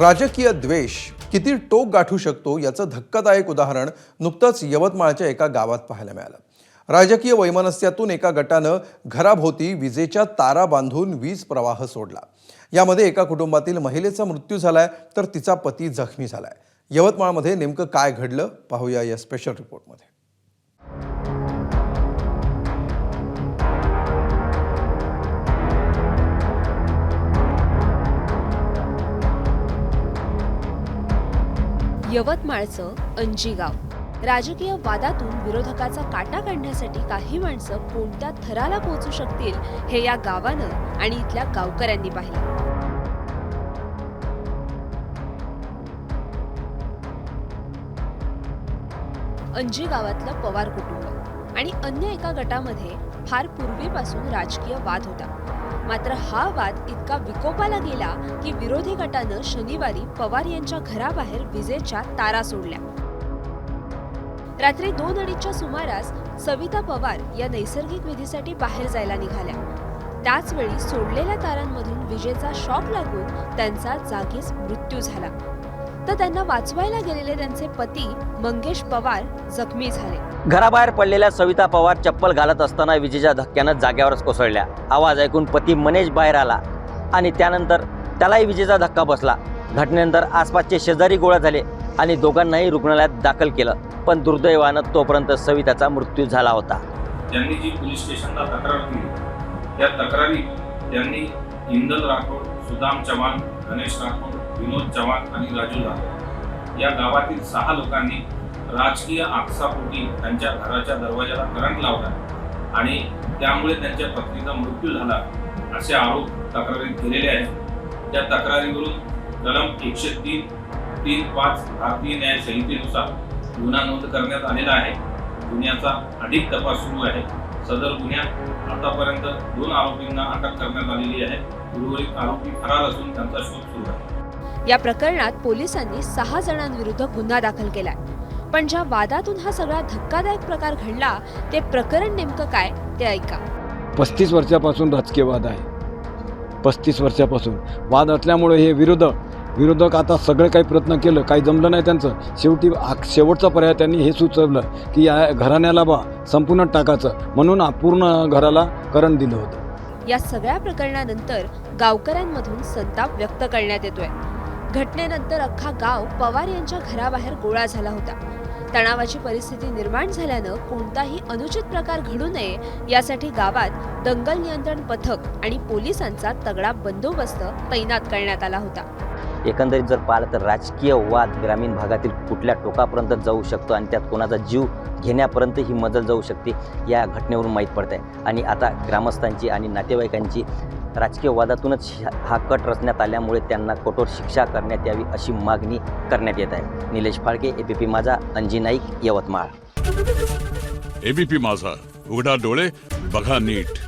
राजकीय द्वेष किती टोक गाठू शकतो याचं धक्कादायक उदाहरण नुकतंच यवतमाळच्या एका गावात पाहायला मिळालं. राजकीय वैमनस्यातून एका गटानं घराभोवती विजेच्या तारा बांधून वीज प्रवाह सोडला. यामध्ये एका कुटुंबातील महिलेचा मृत्यू झालाय तर तिचा पती जखमी झालाय. यवतमाळमध्ये नेमकं काय घडलं? पाहूया या स्पेशल रिपोर्टमध्ये यवतमाळचं अंजी गाव राजकीय वादातून विरोधकाचा काटा काढण्यासाठी काही माणसं कोणत्या थराला पोहोचू शकतील हे या गावानं आणि इथल्या गावकऱ्यांनी पाहिलं. अंजी गावातलं पवार कुटुंब आणि अन्य एका गटामध्ये फार पूर्वीपासून राजकीय वाद होता. मात्र हा वाद इतका विकोपाला गेला की विरोधी गटानं शनिवारी पवार यांच्या घराबाहेर विजेच्या तारा सोडल्या. रात्री दोन अडीचच्या सुमारास सविता पवार या नैसर्गिक विधीसाठी बाहेर जायला निघाल्या. त्याचवेळी सोडलेल्या तारांमधून विजेचा शॉक लागून त्यांचा जागीच मृत्यू झाला. तर त्यांना वाचवायला गेलेले त्यांचे पती मंगेश पवार जखमी झाले. घराबाहेर पडलेल्या सविता पवार चप्पल घालत असताना विजेच्या धक्क्यानं जाग्यावरच कोसळल्या. आवाज ऐकून पती मनेश बाहेर आला आणि त्यानंतर त्यालाही विजेचा धक्का बसला. घटनेनंतर आसपासचे शेजारी गोळा झाले आणि दोघांनाही रुग्णालयात दाखल केलं. पण दुर्दैवानं तोपर्यंत सविताचा मृत्यू झाला होता. त्यांनी जी पोलीस स्टेशनला तक्रार दिली त्या तक्रारी त्यांनी इंदल राठोड सुदाम चव्हाण गणेश राठोड विनोद चव्हाण आणि राजू राठोड या गावातील सहा लोकांनी राजकीय आकसापोटी त्यांच्या घराच्या दरवाजाला करंट लावला आणि त्यामुळे त्यांच्या पत्नीचा मृत्यू झाला असे आरोप तक्रारीत केलेले आहेत. त्या तक्रारीवरून कलम एकशे तीन तीन पाच भारतीय न्याय संहितेनुसार गुन्हा नोंद करण्यात आलेला आहे. गुन्ह्याचा अधिक तपास सुरू आहे. सदर गुन्ह्यात आतापर्यंत दोन आरोपींना अटक करण्यात आलेली आहे. उर्वरित आरोपी फरार असून त्यांचा शोध सुरू आहे. या प्रकरणात पोलिसांनी सहा जणांविरुद्ध गुन्हा दाखल केलाय. पण ज्या वादातून हा सगळा धक्कादायक प्रकार घडला ते प्रकरण नेमकं काय ते ऐका. पस्तीस वर्षापासून राजकीय वाद आहे. पस्तीस वर्षापासून. वाद असल्यामुळे हे विरोधक विरोधक आता सगळं काही प्रयत्न केलं काही जमलं नाही त्यांचं. शेवटी आ- शेवटचा पर्याय त्यांनी हे सुचवलं की या घराण्याला बा संपूर्ण टाकायचं म्हणून पूर्ण घराला करंट दिलं होतं. या सगळ्या प्रकरणानंतर गावकऱ्यांमधून संताप व्यक्त करण्यात येतोय. घटनेनंतर अख्खा गाव पवार यांच्या घराबाहेर गोळा झाला होता. तणावाची परिस्थिती निर्माण झाल्यानं कोणताही अनुचित प्रकार घडू नये यासाठी गावात दंगल नियंत्रण पथक आणि पोलिसांचा तगडा बंदोबस्त तैनात करण्यात आला होता. एकंदरीत जर पाहिलं तर राजकीय वाद ग्रामीण भागातील कुठल्या टोकापर्यंत जाऊ शकतो आणि त्यात कोणाचा जीव घेण्यापर्यंत ही मजल जाऊ शकते या घटनेवरून माहीत पडत आहे आणि आता ग्रामस्थांची आणि नातेवाईकांची राजकीय वादातूनच हा कट रचण्यात आल्यामुळे त्यांना कठोर शिक्षा करण्यात यावी अशी मागणी करण्यात येत आहे. निलेश फाळके एबीपी माझा अंजी नाईक यवतमाळ. एबीपी माझा उघडा डोळे बघा नीट.